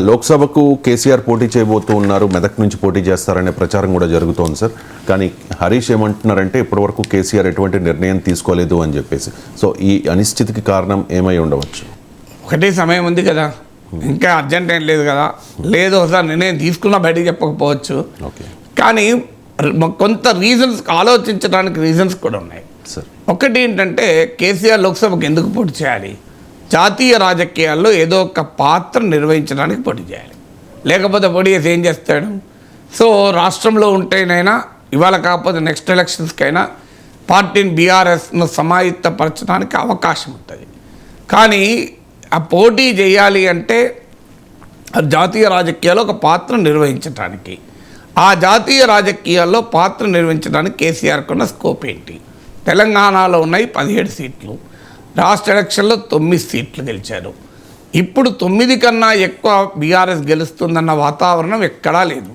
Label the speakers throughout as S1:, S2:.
S1: లోక్సభకు కేసీఆర్ పోటీ చేయబోతూ ఉన్నారు. మెదక్ నుంచి పోటీ చేస్తారనే ప్రచారం కూడా జరుగుతోంది సార్. కానీ హరీష్ ఏమంటున్నారంటే ఇప్పటివరకు కేసీఆర్ ఎటువంటి నిర్ణయం తీసుకోలేదు అని చెప్పేసి. సో ఈ అనిశ్చితికి కారణం ఏమై ఉండవచ్చు?
S2: ఒకటే సమయం ఉంది కదా. ఇంకా అర్జెంట్ ఏం లేదు కదా. లేదు ఒకసారి నిర్ణయం తీసుకున్నా బయటికి చెప్పకపోవచ్చు.
S1: ఓకే.
S2: కానీ కొంత రీజన్స్ ఆలోచించడానికి రీజన్స్ కూడా ఉన్నాయి.
S1: సార్.
S2: ఒకటి ఏంటంటే కేసీఆర్ లోక్సభకు ఎందుకు పోటీ చేయాలి? జాతీయ రాజకీయాల్లో ఏదో ఒక పాత్ర నిర్వహించడానికి పోటీ చేయాలి. లేకపోతే పోటీ చేసి ఏం చేస్తాడు? సో రాష్ట్రంలో ఉంటేనైనా ఇవాళ కాకపోతే నెక్స్ట్ ఎలక్షన్స్కైనా పార్టీని బీఆర్ఎస్ను సమాయుత్తపరచడానికి అవకాశం ఉంటుంది. కానీ ఆ పోటీ చేయాలి అంటే జాతీయ రాజకీయాల్లో ఒక పాత్ర నిర్వహించడానికి ఆ జాతీయ రాజకీయాల్లో పాత్ర నిర్వహించడానికి కేసీఆర్కున్న స్కోప్ ఏంటి? తెలంగాణలో ఉన్నాయి పదిహేడు సీట్లు. రాష్ట్ర ఎలక్షన్లో తొమ్మిది సీట్లు గెలిచారు. ఇప్పుడు తొమ్మిది కన్నా ఎక్కువ బీఆర్ఎస్ గెలుస్తుందన్న వాతావరణం ఎక్కడా లేదు.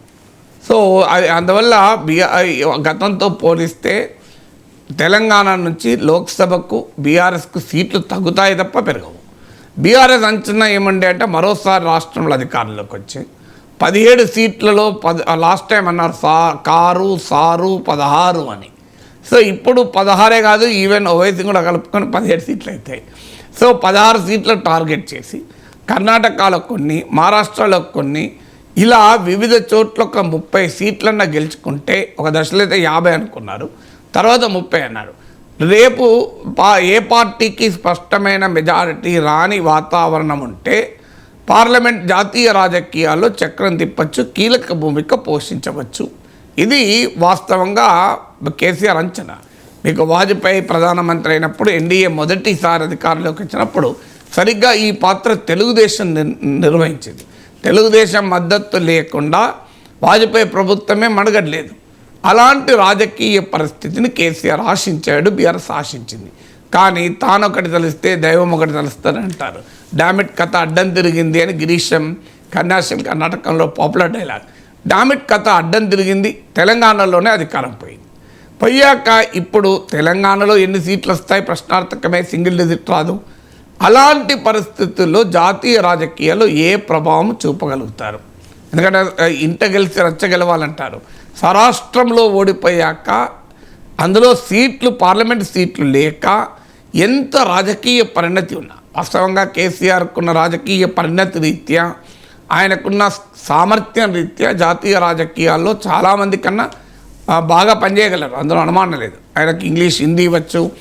S2: సో అది అందువల్ల బీఆర్ గతంతో పోలిస్తే తెలంగాణ నుంచి లోక్సభకు బీఆర్ఎస్కు సీట్లు తగ్గుతాయి తప్ప పెరగవు. బీఆర్ఎస్ అంచనా ఏమండే అంటే మరోసారి రాష్ట్రంలో అధికారంలోకి వచ్చి పదిహేడు సీట్లలో పది లాస్ట్ టైం అన్నారు సా కారు సారు పదహారు అని. సో ఇప్పుడు పదహారే కాదు ఈవెన్ ఓవైసీ కూడా కలుపుకొని పదిహేడు సీట్లు అవుతాయి. సో పదహారు సీట్లు టార్గెట్ చేసి కర్ణాటకలో కొన్ని మహారాష్ట్రలో కొన్ని ఇలా వివిధ చోట్ల ఒక ముప్పై సీట్లన్నా గెలుచుకుంటే ఒక దశలో అయితే యాభై అనుకున్నారు తర్వాత ముప్పై అన్నారు. రేపు ఏ పార్టీకి స్పష్టమైన మెజారిటీ రాని వాతావరణం ఉంటే పార్లమెంట్ జాతీయ రాజకీయాల్లో చక్రం తిప్పచ్చు కీలక భూమిక పోషించవచ్చు. ఇది వాస్తవంగా కేసీఆర్ అంచనా. మీకు వాజ్పేయి ప్రధానమంత్రి అయినప్పుడు ఎన్డీఏ మొదటిసారి అధికారంలోకి వచ్చినప్పుడు సరిగ్గా ఈ పాత్ర తెలుగుదేశం నిర్వహించింది. తెలుగుదేశం మద్దతు లేకుండా వాజ్పేయి ప్రభుత్వమే మడగడలేదు అలాంటి రాజకీయ పరిస్థితిని కేసీఆర్ ఆశించాడు బీఆర్ఎస్ ఆశించింది. కానీ తాను ఒకటి తెలిస్తే దైవం ఒకటి తెలుస్తుంది అంటారు. డామిట్ కథ అడ్డం తిరిగింది అని గిరీశం కన్యాశం కర్ణాటకంలో పాపులర్ డైలాగ్. డామిట్ కథ అడ్డం తిరిగింది తెలంగాణలోనే అధికారం పోయింది. పోయాక ఇప్పుడు తెలంగాణలో ఎన్ని సీట్లు వస్తాయి ప్రశ్నార్థకమే సింగిల్ డిజిట్ రాదు. అలాంటి పరిస్థితుల్లో జాతీయ రాజకీయాల్లో ఏ ప్రభావం చూపగలుగుతారు? ఎందుకంటే ఇంట గెలిచి రచ్చ గెలవాలంటారు. స్వరాష్ట్రంలో ఓడిపోయాక అందులో సీట్లు పార్లమెంట్ సీట్లు లేక ఎంత రాజకీయ పరిణతి ఉన్నా? వాస్తవంగా కేసీఆర్కున్న రాజకీయ పరిణతి రీత్యా ఆయనకున్న సామర్థ్యం రీత్యా జాతీయ రాజకీయాల్లో చాలామంది కన్నా బాగా పనిచేయగలరు. అందులో అనుమానం లేదు. ఆయనకి ఇంగ్లీష్ హిందీ వచ్చు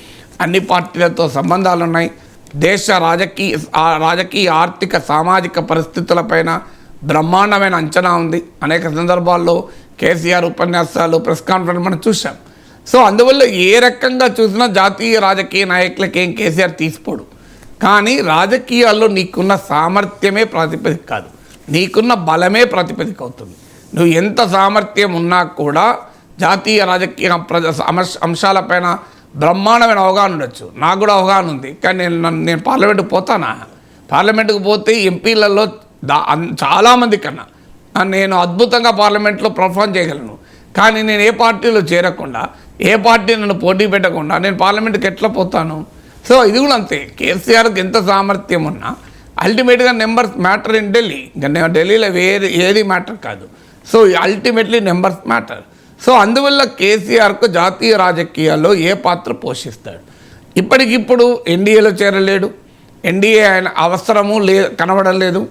S2: అన్ని పార్టీలతో సంబంధాలు ఉన్నాయి దేశ రాజకీయ రాజకీయ ఆర్థిక సామాజిక పరిస్థితులపైన బ్రహ్మాండమైన అంచనా ఉంది. అనేక సందర్భాల్లో కేసీఆర్ ఉపన్యాసాలు ప్రెస్ కాన్ఫరెన్స్ మనం చూసాం సో అందువల్ల ఏ రకంగా చూసినా జాతీయ రాజకీయ నాయకులకి ఏం కేసీఆర్ తీసిపోడు. కానీ రాజకీయాల్లో నీకున్న సామర్థ్యమే ప్రాతిపదిక కాదు. నీకున్న బలమే ప్రాతిపదిక అవుతుంది. నువ్వు ఎంత సామర్థ్యం ఉన్నా కూడా జాతీయ రాజకీయ ప్రజ అంశాలపైన బ్రహ్మాండమైన అవగాహన ఉండొచ్చు. నాకు కూడా అవగాహన ఉంది. కానీ నేను నన్ను- నేను పార్లమెంట్కి పోతానా? పార్లమెంట్కి పోతే ఎంపీలలో దా అన్- చాలామంది కన్నా నేను అద్భుతంగా పార్లమెంట్లో పర్ఫామ్ చేయగలను. కానీ నేను ఏ పార్టీలో చేరకుండా ఏ పార్టీ నన్ను పోటీ పెట్టకుండా నేను పార్లమెంట్కి ఎట్లా పోతాను? సో ఇది కూడా అంతే. కేసీఆర్కి ఎంత సామర్థ్యం ఉన్నా అల్టిమేట్గా నెంబర్స్ మ్యాటర్ ఇన్ ఢిల్లీ. నేను ఢిల్లీలో వేరే ఏది మ్యాటర్ కాదు. So ultimately numbers matter. So అందువల్ల కేసీఆర్కు జాతీయ రాజకీయాల్లో ఏ పాత్ర పోషిస్తాడు? ఇప్పటికిప్పుడు ఎన్డీఏలో చేరలేడు. ఎన్డీఏ ఆయన అవసరము లే కనబడం లేదు.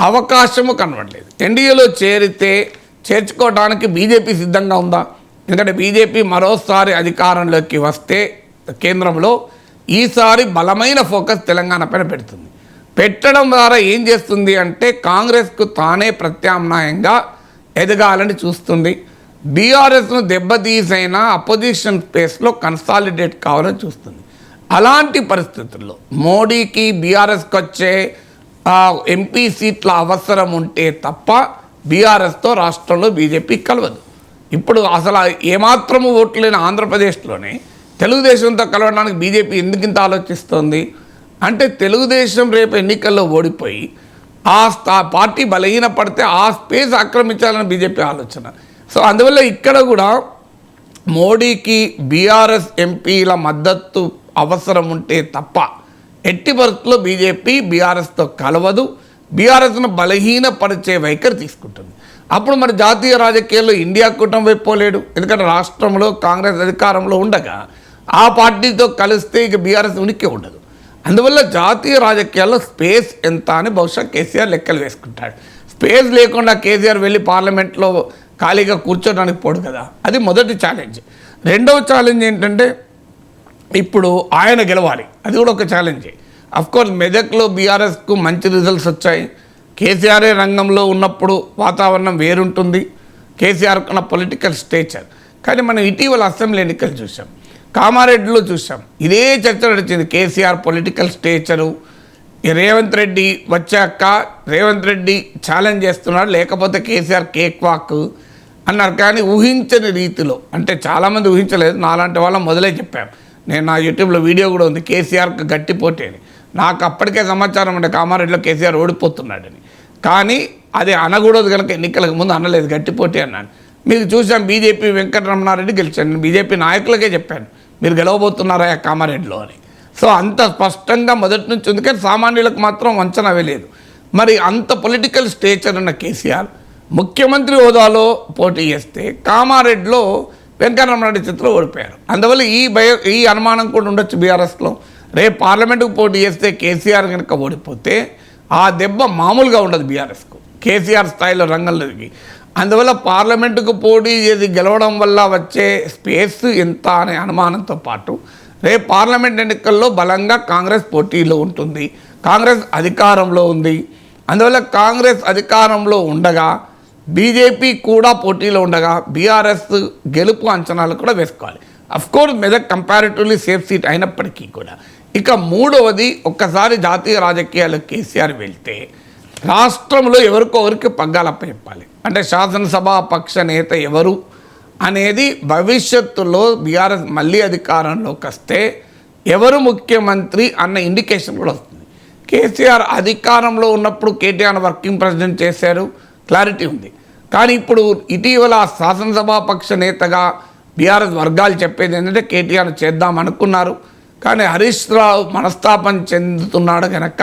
S2: అవకాశము కనబడలేదు. ఎన్డీఏలో చేరితే చేర్చుకోవడానికి బీజేపీ సిద్ధంగా ఉందా? ఎందుకంటే బీజేపీ మరోసారి అధికారంలోకి వస్తే కేంద్రంలో ఈసారి బలమైన ఫోకస్ తెలంగాణ పైన పెడుతుంది. పెట్టడం ద్వారా ఏం చేస్తుంది అంటే కాంగ్రెస్కు తానే ప్రత్యామ్నాయంగా ఎదగాలని చూస్తుంది. బీఆర్ఎస్ను దెబ్బతీసైనా అపోజిషన్ స్పేస్లో కన్సాలిడేట్ కావాలని చూస్తుంది. అలాంటి పరిస్థితుల్లో మోడీకి బీఆర్ఎస్కి వచ్చే ఎంపీ సీట్ల అవసరం ఉంటే తప్ప బీఆర్ఎస్తో రాష్ట్రంలో బీజేపీ కలవదు. ఇప్పుడు అసలు ఏమాత్రము ఓట్లు లేని ఆంధ్రప్రదేశ్లోనే తెలుగుదేశంతో కలవడానికి బీజేపీ ఎందుకు ఇంత ఆలోచిస్తోంది? అంటే తెలుగుదేశం రేపు ఎన్నికల్లో ఓడిపోయి ఆ స్థా పార్టీ బలహీన పడితే ఆ స్పేస్ ఆక్రమించాలని బీజేపీ ఆలోచన. సో అందువల్ల ఇక్కడ కూడా మోడీకి బీఆర్ఎస్ ఎంపీల మద్దతు అవసరం ఉంటే తప్ప ఎట్టి పరిస్థితుల్లో బీజేపీ బీఆర్ఎస్తో కలవదు. బీఆర్ఎస్ను బలహీనపరిచే వైఖరి తీసుకుంటుంది. అప్పుడు మన జాతీయ రాజకీయాల్లో ఇండియా కూటమి వైపు పోలేడు. ఎందుకంటే రాష్ట్రంలో కాంగ్రెస్ అధికారంలో ఉండగా ఆ పార్టీతో కలిస్తే ఇక బీఆర్ఎస్ ఉనికి ఉండదు. అందువల్ల జాతీయ రాజకీయాల్లో స్పేస్ ఎంత అని బహుశా కేసీఆర్ లెక్కలు వేసుకుంటాడు. స్పేస్ లేకుండా కేసీఆర్ వెళ్ళి పార్లమెంట్లో ఖాళీగా కూర్చోడానికి పోడు కదా. అది మొదటి ఛాలెంజ్ రెండవ ఛాలెంజ్ ఏంటంటే ఇప్పుడు ఆయన గెలవాలి. అది కూడా ఒక ఛాలెంజే అఫ్కోర్స్ మెదక్లో బీఆర్ఎస్కు మంచి రిజల్ట్స్ వచ్చాయి. కేసీఆర్ఏ రంగంలో ఉన్నప్పుడు వాతావరణం వేరుంటుంది. కేసీఆర్ ఉన్న పొలిటికల్ స్టేచర్ కానీ మనం ఇటీవల అసెంబ్లీ ఎన్నికలు చూసాం కామారెడ్డిలో చూసాం ఇదే చర్చ నడిచింది. KCR political stature Revanth Reddy వచ్చాక రేవంత్ రెడ్డి ఛాలెంజ్ చేస్తున్నాడు లేకపోతే కేసీఆర్ కేక్ వాక్ అన్నారు. కానీ ఊహించని రీతిలో అంటే చాలామంది ఊహించలేదు నాలాంటి వాళ్ళం మొదలే చెప్పాం. నేను నా యూట్యూబ్లో వీడియో కూడా ఉంది కేసీఆర్కి గట్టి అని. నాకు అప్పటికే సమాచారం ఉండే కామారెడ్డిలో కేసీఆర్ ఓడిపోతున్నాడని. కానీ అది అనకూడదు కనుక ఎన్నికలకు ముందు అనలేదు గట్టిపోటీ అన్నాను. మీకు చూసాం బీజేపీ వెంకటరమణారెడ్డి గెలిచాను బీజేపీ నాయకులకే చెప్పాను మీరు గెలవబోతున్నారా కామారెడ్డిలో అని. సో అంత స్పష్టంగా మొదటి నుంచి ఉంది. కానీ సామాన్యులకు మాత్రం అంచనా వేయలేదు మరి అంత పొలిటికల్ స్టేచర్ ఉన్న కేసీఆర్ ముఖ్యమంత్రి హోదాలో పోటీ చేస్తే కామారెడ్డిలో వెంకటరమణారెడ్డి చిత్రం ఓడిపోయారు. అందువల్ల ఈ భయ ఈ అనుమానం కూడా ఉండొచ్చు బీఆర్ఎస్లో. రేపు పార్లమెంటుకు పోటీ చేస్తే కేసీఆర్ కనుక ఓడిపోతే ఆ దెబ్బ మామూలుగా ఉండదు బీఆర్ఎస్కు. కేసీఆర్ స్థాయిలో రంగంలో దిగి అందువల్ల పార్లమెంటుకు పోటీ చేసి గెలవడం వల్ల వచ్చే స్పేస్ ఎంత అనే అనుమానంతో పాటు రేపు పార్లమెంట్ ఎన్నికల్లో బలంగా కాంగ్రెస్ పోటీలో ఉంటుంది. కాంగ్రెస్ అధికారంలో ఉంది. అందువల్ల కాంగ్రెస్ అధికారంలో ఉండగా బీజేపీ కూడా పోటీలో ఉండగా బీఆర్ఎస్ గెలుపు అంచనాలు కూడా వేసుకోవాలి. Of course Medak comparatively safe seat అయినప్పటికీ కూడా. ఇక మూడవది ఒక్కసారి జాతీయ రాజకీయాలు కేసీఆర్ వెళ్తే రాష్ట్రంలో ఎవరికొవరికి పగ్గాలప్ప చెప్పాలి. అంటే శాసనసభ పక్ష నేత ఎవరు? అనేది భవిష్యత్తులో బీఆర్ఎస్ మళ్ళీ అధికారంలోకి వస్తే ఎవరు ముఖ్యమంత్రి అన్న ఇండికేషన్ కూడా వస్తుంది. కేసీఆర్ అధికారంలో ఉన్నప్పుడు కేటీఆర్ వర్కింగ్ ప్రెసిడెంట్ చేశారు. క్లారిటీ ఉంది. కానీ ఇప్పుడు ఇటీవల శాసనసభా పక్ష నేతగా బీఆర్ఎస్ వర్గాలు చెప్పేది ఏంటంటే కేటీఆర్ చేద్దాం అనుకున్నారు. కానీ హరీష్ రావు మనస్తాపం చెందుతున్నాడు కనుక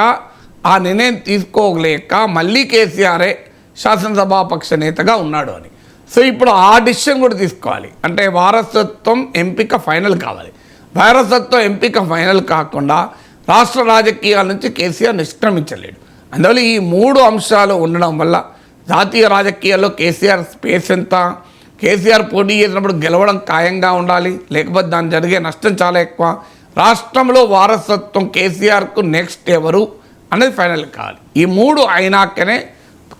S2: ఆ నిర్ణయం తీసుకోలేక మళ్ళీ కేసీఆరే శాసనసభా పక్ష నేతగా ఉన్నాడు అని. సో ఇప్పుడు ఆ డిసిషన్ కూడా తీసుకోవాలి. అంటే వారసత్వం ఎంపిక ఫైనల్ కావాలి. వారసత్వం ఎంపిక ఫైనల్ కాకుండా రాష్ట్ర రాజకీయాల నుంచి కేసీఆర్ నిష్క్రమించలేడు. అందువల్ల ఈ మూడు అంశాలు ఉండడం వల్ల జాతీయ రాజకీయాల్లో కేసీఆర్ స్పేస్ ఎంత? కేసీఆర్ పోటీ చేసినప్పుడు గెలవడం ఖాయంగా ఉండాలి. లేకపోతే దాని జరిగే నష్టం చాలా ఎక్కువ. రాష్ట్రంలో వారసత్వం కేసీఆర్కు నెక్స్ట్ ఎవరు? అనేది ఫైనల్ కావాలి. ఈ మూడు అయినాకనే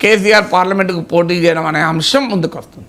S2: కేసీఆర్ పార్లమెంటుకు పోటీ చేయడం అనే అంశం ముందుకు వస్తుంది